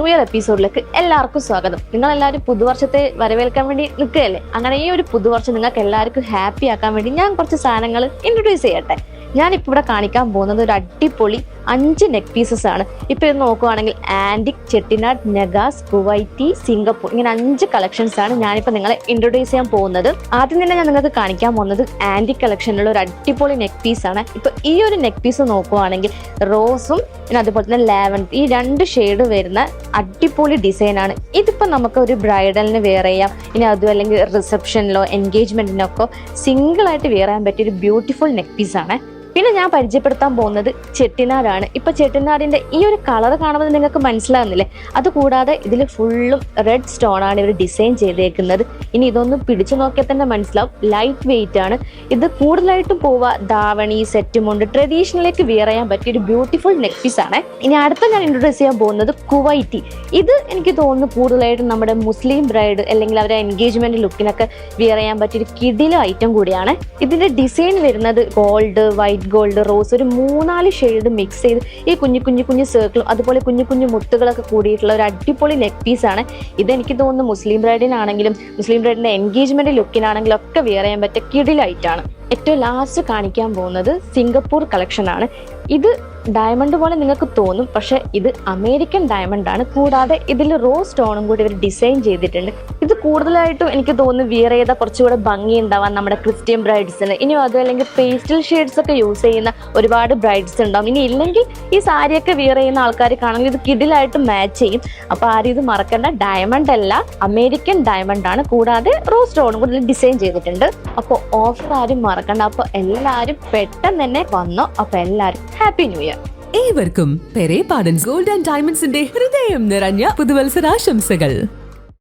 New year എപ്പിസോഡിലേക്ക് എല്ലാവർക്കും സ്വാഗതം. നിങ്ങൾ എല്ലാവരും പുതുവർഷത്തെ വരവേൽക്കാൻ വേണ്ടി നിൽക്കുകയല്ലേ? അങ്ങനെ ഈ ഒരു പുതുവർഷം നിങ്ങൾക്ക് എല്ലാവർക്കും ഹാപ്പി ആക്കാൻ വേണ്ടി ഞാൻ കുറച്ച് സാധനങ്ങൾ ഇൻട്രൊഡ്യൂസ് ചെയ്യട്ടെ. ഞാൻ ഇപ്പോൾ ഇവിടെ കാണിക്കാൻ പോകുന്നത് ഒരു അടിപൊളി അഞ്ച് നെക്ക് പീസസ് ആണ്. ഇപ്പൊ ഇത് നോക്കുവാണെങ്കിൽ ആന്റിക് ചെട്ടിനാട് നഗാസ് കുവൈറ്റി സിംഗപ്പൂർ ഇങ്ങനെ അഞ്ച് കളക്ഷൻസ് ആണ് ഞാനിപ്പോൾ നിങ്ങളെ ഇൻട്രൊഡ്യൂസ് ചെയ്യാൻ പോകുന്നത്. ആദ്യം തന്നെ ഞാൻ നിങ്ങൾക്ക് കാണിക്കാൻ പോകുന്നത് ആന്റിക് കളക്ഷനിലുള്ള ഒരു അടിപൊളി നെക്ക് പീസ് ആണ്. ഇപ്പൊ ഈ ഒരു നെക്ക് പീസ് നോക്കുവാണെങ്കിൽ റോസും പിന്നെ അതുപോലെ തന്നെ ലാവൻ ഈ രണ്ട് ഷെയ്ഡ് വരുന്ന അടിപൊളി ഡിസൈനാണ് ആണ്. ഇതിപ്പോ നമുക്ക് ഒരു ബ്രൈഡലിന് വെയർ ചെയ്യാം. ഇനി അതും അല്ലെങ്കിൽ റിസപ്ഷനിലോ എൻഗേജ്മെന്റിനൊക്കെ സിംഗിൾ ആയിട്ട് വെയർ ചെയ്യാൻ പറ്റിയ ഒരു ബ്യൂട്ടിഫുൾ നെക്ക് പീസ് ആണ്. പിന്നെ ഞാൻ പരിചയപ്പെടുത്താൻ പോകുന്നത് ചെട്ടിനാടാണ് ഇപ്പൊ ചെട്ടിനാടിന്റെ ഈ ഒരു കളർ കാണുമ്പോൾ നിങ്ങൾക്ക് മനസ്സിലാകുന്നില്ലേ അതുകൂടാതെ ഇതിൽ ഫുള്ളും റെഡ് സ്റ്റോൺ ആണ് ഇവർ ഡിസൈൻ ചെയ്തേക്കുന്നത്. ഇനി ഇതൊന്ന് പിടിച്ചു നോക്കിയാൽ തന്നെ മനസ്സിലാവും. ലൈറ്റ് വെയിറ്റ് ആണ്. ഇത് കൂടുതലായിട്ടും പോവുക ധാവണി സെറ്റുമുണ്ട് ഉണ്ട് ട്രഡീഷണലിലേക്ക് വിയർ ചെയ്യാൻ പറ്റിയ ഒരു ബ്യൂട്ടിഫുൾ നെക്ക് പീസ് ആണ്. ഇനി അടുത്ത ഞാൻ ഇൻട്രൊഡ്യൂസ് ചെയ്യാൻ പോകുന്നത് കുവൈറ്റി. ഇത് എനിക്ക് തോന്നുന്നു കൂടുതലായിട്ടും നമ്മുടെ മുസ്ലിം ബ്രൈഡ് അല്ലെങ്കിൽ അവരെ എൻഗേജ്മെന്റ് ലുക്കിനൊക്കെ വിയർ ചെയ്യാൻ പറ്റിയ ഒരു കിടില ഐറ്റം കൂടിയാണ്. ഇതിന്റെ ഡിസൈൻ വരുന്നത് ഗോൾഡ് വൈറ്റ് ഗോൾഡ് റോസ് ഒരു മൂന്നാൽ ഷെയ്ഡ് മിക്സ് ചെയ്ത് ഈ കുഞ്ഞു കുഞ്ഞു കുഞ്ഞു സർക്കിളും അതുപോലെ കുഞ്ഞു കുഞ്ഞു മുത്തുകളൊക്കെ കൂടിയിട്ടുള്ള ഒരു അടിപൊളി നെക്ക് പീസ് ആണ്. ഇത് എനിക്ക് തോന്നുന്നു മുസ്ലിം ബ്രൈഡിനാണെങ്കിലും മുസ്ലിം ബ്രൈഡിന്റെ എൻഗേജ്മെന്റ് ലുക്കിനാണെങ്കിലും ഒക്കെ വിയർ ചെയ്യാൻ പറ്റിയ കിടിലായിട്ടാണ്. ഏറ്റവും ലാസ്റ്റ് കാണിക്കാൻ പോകുന്നത് സിംഗപ്പൂർ കളക്ഷൻ ആണ്. ഇത് ഡയമണ്ട് പോലെ നിങ്ങൾക്ക് തോന്നും പക്ഷെ ഇത് അമേരിക്കൻ ഡയമണ്ട് ആണ്. കൂടാതെ ഇതിൽ റോ സ്റ്റോണും കൂടി ഇവർ ഡിസൈൻ ചെയ്തിട്ടുണ്ട്. ഇത് കൂടുതലായിട്ടും എനിക്ക് തോന്നുന്നു വിയർ ചെയ്ത കുറച്ചുകൂടെ ഭംഗി ഉണ്ടാവാൻ നമ്മുടെ ക്രിസ്ത്യൻ ബ്രൈഡ്സിന് ഇനി അതും അല്ലെങ്കിൽ പേസ്റ്റൽ ഷെയ്ഡ്സ് ഒക്കെ യൂസ് ചെയ്യുന്ന ഒരുപാട് ബ്രൈഡ്സ് ഉണ്ടാവും. ഇനി ഇല്ലെങ്കിൽ ഈ സാരിയൊക്കെ വിയർ ചെയ്യുന്ന ആൾക്കാർ കാണുമെങ്കിൽ ഇത് കിഡിലായിട്ട് മാച്ച് ചെയ്യും. അപ്പൊ ആരും ഇത് മറക്കേണ്ട. ഡയമണ്ട് അല്ല അമേരിക്കൻ ഡയമണ്ട് ആണ്. കൂടാതെ റോ സ്റ്റോണും കൂടി ഡിസൈൻ ചെയ്തിട്ടുണ്ട്. അപ്പോൾ ഓഫർ ആരും മറക്കണ്ട അപ്പൊ എല്ലാരും പെട്ടെന്ന് തന്നെ വന്നു. അപ്പൊ എല്ലാരും ഹാപ്പി ന്യൂ ഇയർ ഏവർക്കും പെരേ പാഡൻസ് ഗോൾഡ് ആൻഡ് ഡയമണ്ട്സിന്റെ ഹൃദയം നിറഞ്ഞ പുതുവത്സരാശംസകൾ.